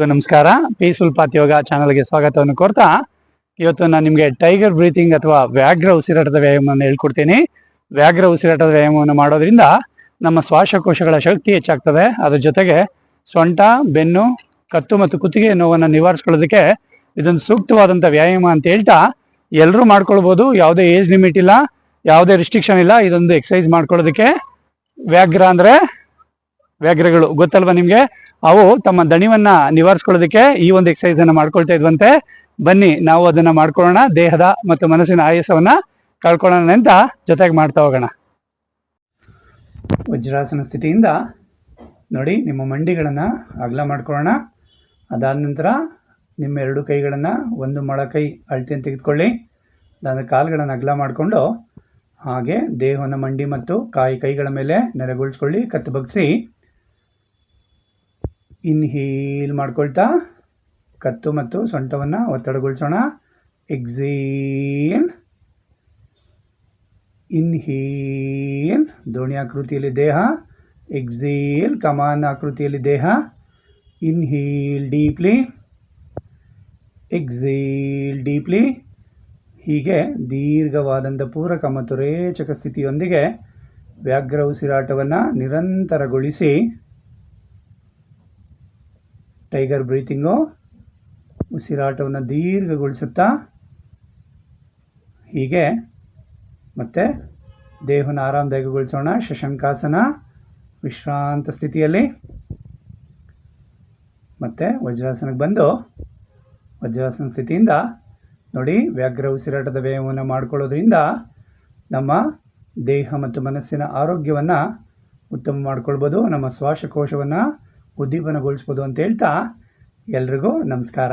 ಎಲ್ರಿಗೂ ನಮಸ್ಕಾರ. Peaceful path ಯೋಗ ಚಾನಲ್ಗೆ ಸ್ವಾಗತವನ್ನು ಕೋರ್ತಾ ಇವತ್ತು ನಾನು ನಿಮಗೆ ಟೈಗರ್ ಬ್ರೀತಿಂಗ್ ಅಥವಾ ವ್ಯಾಘ್ರ ಉಸಿರಾಟದ ವ್ಯಾಯಾಮವನ್ನು ಹೇಳ್ಕೊಡ್ತೀನಿ. ವ್ಯಾಘ್ರ ಉಸಿರಾಟದ ವ್ಯಾಯಾಮವನ್ನು ಮಾಡೋದ್ರಿಂದ ನಮ್ಮ ಶ್ವಾಸಕೋಶಗಳ ಶಕ್ತಿ ಹೆಚ್ಚಾಗ್ತದೆ. ಅದ್ರ ಜೊತೆಗೆ ಸೊಂಟ, ಬೆನ್ನು, ಕತ್ತು ಮತ್ತು ಕುತ್ತಿಗೆ ನೋವನ್ನು ನಿವಾರಿಸ್ಕೊಳ್ಳೋದಕ್ಕೆ ಇದೊಂದು ಸೂಕ್ತವಾದಂಥ ವ್ಯಾಯಾಮ ಅಂತ ಹೇಳ್ತಾ, ಎಲ್ಲರೂ ಮಾಡ್ಕೊಳ್ಬೋದು. ಯಾವುದೇ ಏಜ್ ಲಿಮಿಟ್ ಇಲ್ಲ, ಯಾವುದೇ ರಿಸ್ಟ್ರಿಕ್ಷನ್ ಇಲ್ಲ. ಇದೊಂದು ಎಕ್ಸಸೈಸ್ ಮಾಡ್ಕೊಳ್ಳೋದಕ್ಕೆ ವ್ಯಾಘ್ರ ಅಂದ್ರೆ ವ್ಯಾಘ್ರಗಳು. ಗೊತ್ತಲ್ವಾ ನಿಮ್ಗೆ? ಅವು ತಮ್ಮ ದಣಿವನ್ನ ನಿವಾರಿಸ್ಕೊಳ್ಳೋದಕ್ಕೆ ಈ ಒಂದು ಎಕ್ಸಸೈಸ್ ಅನ್ನ ಮಾಡ್ಕೊಳ್ತಾ ಇದ್ವಂತೆ. ಬನ್ನಿ, ನಾವು ಅದನ್ನ ಮಾಡ್ಕೊಳ್ಳೋಣ. ದೇಹದ ಮತ್ತು ಮನಸ್ಸಿನ ಆಯಾಸವನ್ನ ಕಳ್ಕೊಳ್ಳೋಣ ಅಂತ ಜೊತೆಗೆ ಮಾಡ್ತಾ ಹೋಗೋಣ. ವಜ್ರಾಸನ ಸ್ಥಿತಿಯಿಂದ ನೋಡಿ, ನಿಮ್ಮ ಮಂಡಿಗಳನ್ನು ಅಗಲ ಮಾಡ್ಕೊಳ್ಳೋಣ. ಅದಾದ ನಂತರ ನಿಮ್ಮ ಎರಡು ಕೈಗಳನ್ನು ಒಂದು ಮೊಳಕೈ ಅಳತೆಯನ್ನು ತೆಗೆದುಕೊಳ್ಳಿ. ಅದಾದ ಕಾಲುಗಳನ್ನು ಅಗಲ ಮಾಡಿಕೊಂಡು ಹಾಗೆ ದೇಹವನ್ನು ಮಂಡಿ ಮತ್ತು ಕಾಯಿ ಕೈಗಳ ಮೇಲೆ ನೆಲೆಗೊಳಿಸ್ಕೊಳ್ಳಿ ಕತ್ತು ಬಗ್ಸಿ ಇನ್ಹೀಲ್ ಮಾಡ್ಕೊಳ್ತಾ, ಕತ್ತು ಮತ್ತು ಸೊಂಟವನ್ನು ಒತ್ತಡಗೊಳಿಸೋಣ. ಎಕ್ಸೇಲ್ ಇನ್ಹೀಲ್ ದೋಣಿ ಆಕೃತಿಯಲ್ಲಿ ದೇಹ. ಎಕ್ಸೇಲ್ ಕಮಾನ್ ಆಕೃತಿಯಲ್ಲಿ ದೇಹ. ಇನ್ಹೀಲ್ ಡೀಪ್ಲಿ ಎಕ್ಸೇಲ್ ಡೀಪ್ಲಿ ಹೀಗೆ ದೀರ್ಘವಾದಂಥ ಪೂರಕ ಮತ್ತು ರೇಚಕ ಸ್ಥಿತಿಯೊಂದಿಗೆ ವ್ಯಾಘ್ರ ಉಸಿರಾಟವನ್ನು ನಿರಂತರಗೊಳಿಸಿ ಟೈಗರ್ ಬ್ರೀತಿಂಗು ಉಸಿರಾಟವನ್ನು ದೀರ್ಘಗೊಳಿಸುತ್ತಾ ಹೀಗೆ ಮತ್ತೆ ದೇಹವನ್ನು ಆರಾಮದಾಯಕಗೊಳಿಸೋಣ. ಶಶಂಕಾಸನ ವಿಶ್ರಾಂತ ಸ್ಥಿತಿಯಲ್ಲಿ. ಮತ್ತೆ ವಜ್ರಾಸನಕ್ಕೆ ಬಂದು ವಜ್ರಾಸನ ಸ್ಥಿತಿಯಿಂದ ನೋಡಿ, ವ್ಯಾಘ್ರ ಉಸಿರಾಟದ ವ್ಯಾಯಾಮವನ್ನು ಮಾಡ್ಕೊಳ್ಳೋದ್ರಿಂದ ನಮ್ಮ ದೇಹ ಮತ್ತು ಮನಸ್ಸಿನ ಆರೋಗ್ಯವನ್ನು ಉತ್ತಮ ಮಾಡ್ಕೊಳ್ಬೋದು. ನಮ್ಮ ಶ್ವಾಸಕೋಶವನ್ನು ಉದ್ದೀಪನಗೊಳಿಸ್ಬೋದು ಅಂತ ಹೇಳ್ತಾ ಎಲ್ರಿಗೂ ನಮಸ್ಕಾರ.